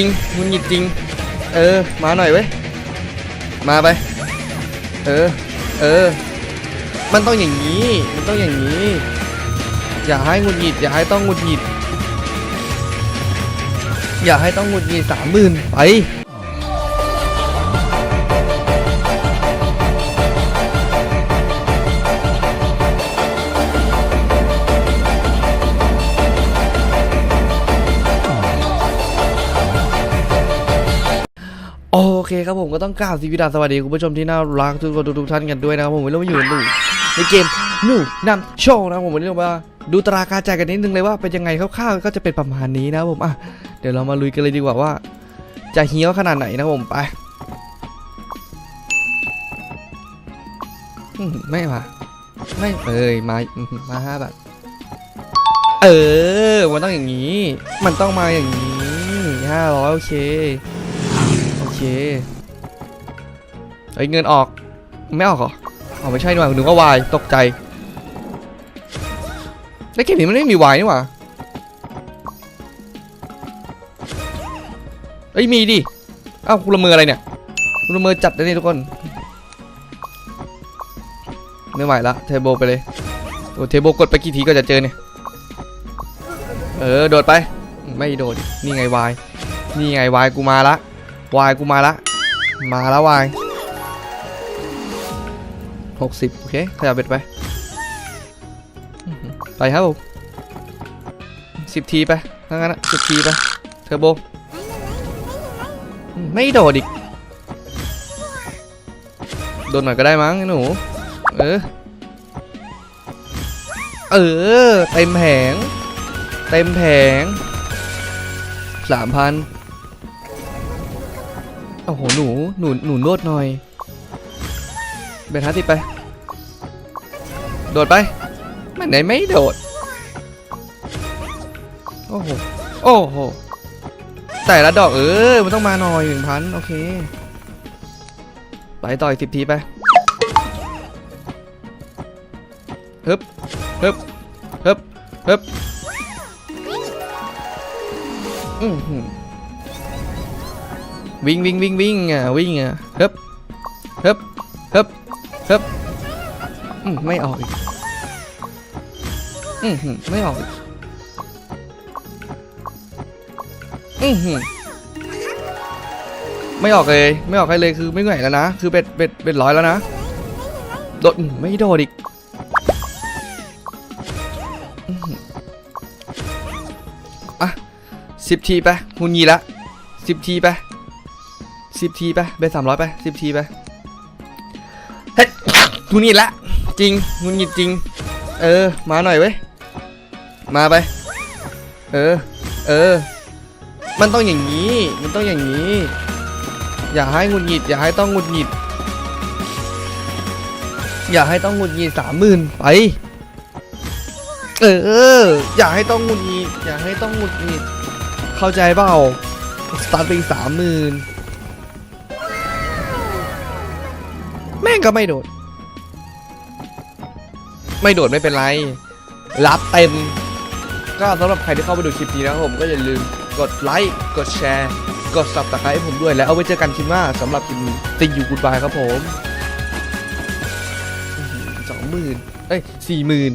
จริงมุนหยิดจริง เออ มาหน่อยเว้ย มาไป เออ เออ มันต้องอย่างนี้ มันต้องอย่างนี้ อย่าให้หงุดหงิด อย่าให้ต้องหงุดหงิด อย่าให้ต้องหงุดหงิดสามหมื่นไป โอเคครับผมก็ต้องกล่าวสีวัสดีสวัสดีคุณผู้ชมที่น่ารักทุกคนทุกๆท่านกันด้วยนะครับผมวันนี้เรามาอยู่กันดูในเกมนูนำโชว์นะครับผมวันนี้เรามาดูตราการจ่ายกันนิดนึงเลยว่าเป็นยังไงคร่าวๆก็จะเป็นประมาณนี้นะผมอะเดี๋ยวเรามาลุยกันเลยดีกว่าว่า จะเฮี้ยวขนาดไหนนะผมไปอืมไม่มาไม่เอ้ยมามาห้าบาทเออมันต้องอย่างนี้ มันต้องมาอย่างนี้ห้าร้อยโอเค เคเอ้เงินออกไม่ออกเหรออ๋อไม่ใช่นี่หว่าหนูก็วายตกใจแล้วเกมนี้มันไม่มีวายนี่หว่าเอ้ยมีดิเอ้าคุณละเมออะไรเนี่ยคุณละเมอจัดเลยนี่ทุกคน ไม่ไหวละเทเบิลไปเลยโอ้เทเบิลกดไปกี่ทีก็จะเจอเนี่ย เออ โดดไป ไม่โดด นี่ไงวาย นี่ไงวายกูมาละ วายกูมาละ มาแล้ววายหกสิบโอเคขยับเบ็ดไป ไปครับผมสิบทีไปถ้างั้นสิบทีไป เทอร์โบอืมไม่โดดอีก โดนหน่อยก็ได้มั้งไอ้หนู เออ เออ เต็มแผง เต็มแผงสามพัน อ้โห หนู หนู หนูนวดหน่อย เบนฮาติไป โดดไป มันไหนไม่โดด โอ้โห โอ้โห แต่ละดอกเออ มันต้องมาหน่อยหนึ่งพันโอเค ไปต่อยสิบทีไปฮึบฮึบฮึบฮึบอือหือ วิ่งวิ่งวิ่งวิ่งอะวิ่งอะฮึบฮึบฮึบฮึบไม่ออกอีกอืมไม่ออกอีกอืมไม่ออกเลย ไม่ออกให้เลยคือไม่ไหวแล้วนะ คือเบ็ดเบ็ดเบ็ดร้อยแล้วนะโดดไม่โดดอีกอะสิบทีไปหุ่นยีละสิบทีไป สิบทีไปเบสสามร้อยไปสิบทีไปเฮ้ยงุนงิดละ จริงงุนงิดจริง เออ มาหน่อยเว้ย มาไป เออ เออ มันต้องอย่างนี้ มันต้องอย่างนี้ อย่าให้งุนงิด อย่าให้ต้องงุนงิด อย่าให้ต้องงุนงิดสามหมื่นไป เออ อย่าให้ต้องงุนงิด อย่าให้ต้องงุนงิด เข้าใจเปล่าสตาร์ทไปสามหมื่น ม่งก็ไม่โดด ไม่โดดไม่เป็นไร รับเต็ม ก็สำหรับใครที่เข้ามาดูคลิปนี้นะครับผมก็อย่าลืมกดไลค์กดแชร์ กด subscribe ให้ผมด้วยแล้วเอาไว้เจอกันคลิปหน้าสำหรับคลิปนี้ติงอยู่กูดบายครับผมสองหมื่นเอ้ยสี่หมื่น